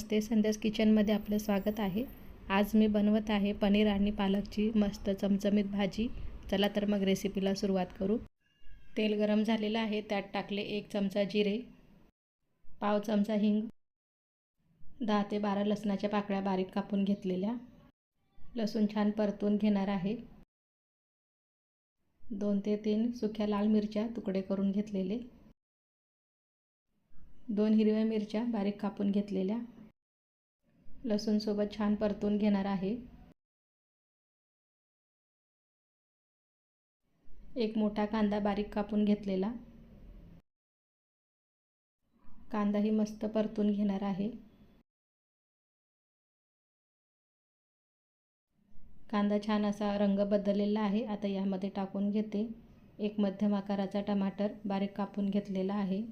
नमस्ते संध्यास किचनमध्ये आपलं स्वागत आहे. आज मी बनवत आहे पनीर आणि पालकची मस्त चमचमीत भाजी. चला तर मग रेसिपीला सुरुवात करू. तेल गरम झालेलं आहे त्यात टाकले एक चमचा जिरे पाव चमचा हिंग दहा ते बारा लसणाच्या पाकळ्या बारीक कापून घेतलेल्या. लसूण छान परतून घेणार आहे. दोन ते तीन सुक्या लाल मिरच्या तुकडे करून घेतलेले. दोन हिरव्या मिरच्या बारीक कापून घेतलेल्या. लसूणसोबत छान परतून घेणार आहे. एक मोठा कांदा बारीक कापून घेतलेला. कांदाही मस्त परतून घेणार आहे. कांदा छान असा रंग बदललेला आहे. आता यामध्ये टाकून घेते. एक मध्यम आकाराचा टमाटर बारीक कापून घेतलेला आहे.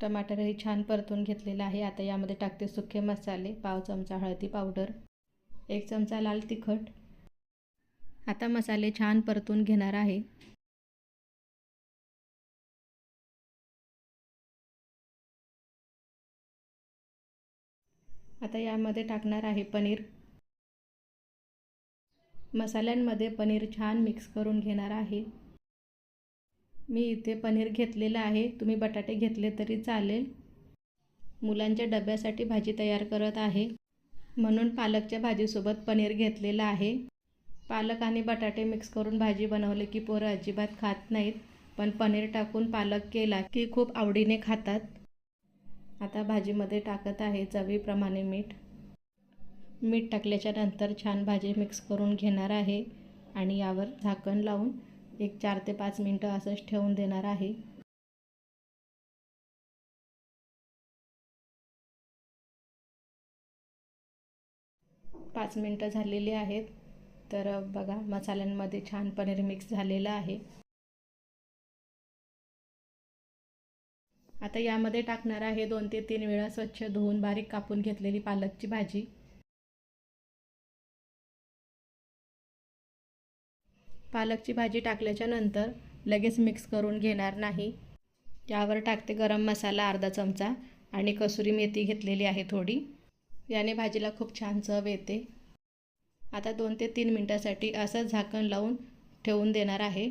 टमाटरही छान परतून घेतलेला आहे. आता यामध्ये टाकते सुके मसाले पाव चमचा हळदी पावडर एक चमचा लाल तिखट. आता मसाले छान परतून घेणार आहे. आता यामध्ये टाकणार आहे पनीर. मसाल्यांमध्ये पनीर छान मिक्स करून घेणार आहे. मी इथे पनीर घेतलेलं आहे. तुम्ही बटाटे घेतले तरी चालेल. मुलांच्या डब्यासाठी भाजी तयार करत आहे. म्हणून पालकच्या भाजीसोबत पनीर घेतलेलं आहे. पालक आणि बटाटे मिक्स करून भाजी बनवले की पोरं अजिबात खात नाहीत पण पनीर टाकून पालक केला की खूप आवडीने खातात. आता भाजीमध्ये टाकत आहे चवीप्रमाणे मीठ. मीठ टाकल्याच्या नंतर छान भाजी मिक्स करून घेणार आहे आणि यावर झाकण लावून एक चार ते पाच मिनटं असंच ठेवून देणार आहे. पाच मिनटं झालेली आहेत. तर बघा मसाल्यांमध्ये छान पनीर मिक्स झालेलं आहे. आता यामध्ये टाकणार आहे दोन ते तीन वेळा स्वच्छ धुवून बारीक कापून घेतलेली पालकची भाजी. पालकची भाजी टाकल्याच्या नंतर लगेच मिक्स करून घेणार नाही. यावर टाकते गरम मसाला अर्धा चमचा आणि कसुरी मेथी घेतलेली आहे थोडी. याने भाजीला खूप छान चव येते. आता दोन ते तीन मिनटासाठी असं झाकण लावून ठेवून देणार आहे.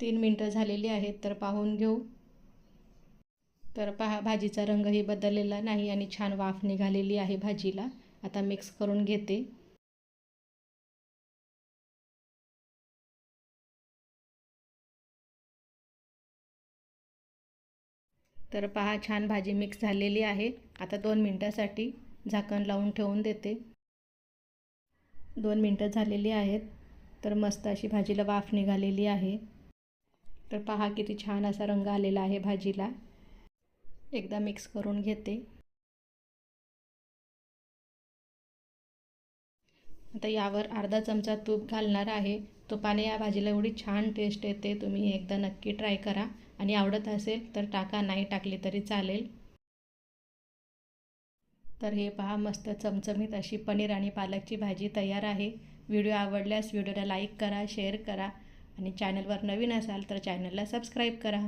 तीन मिनटं झालेली आहेत तर पाहून घेऊ. तर पहा भाजीचा रंगही बदललेला नाही आणि छान वाफ निघालेली आहे भाजीला. आता मिक्स करून घेते. तर पहा छान भाजी मिक्स झालेली आहे. आता दोन मिनटासाठी झाकण लावून ठेवून देते. दोन मिनटं झालेली आहेत. तर मस्त अशी भाजीला वाफ निघालेली आहे. तर पहा किती छान असा रंग आलेला आहे भाजीला. एकदा मिक्स करून घेते. आता यावर अर्धा चमचा तूप घालणार आहे. तुपाने या भाजीला एवढी छान टेस्ट येते तुम्ही एकदा नक्की ट्राय करा. आणि आवडत असेल तर टाका नाही टाकली तरी चालेल. तर हे पहा मस्त चमचमीत अशी पनीर आणि पालकची भाजी तयार आहे. व्हिडिओ आवडल्यास व्हिडिओला लाईक करा शेअर करा. आणि चॅनलवर नवीन असाल तर चॅनलला सबस्क्राईब करा.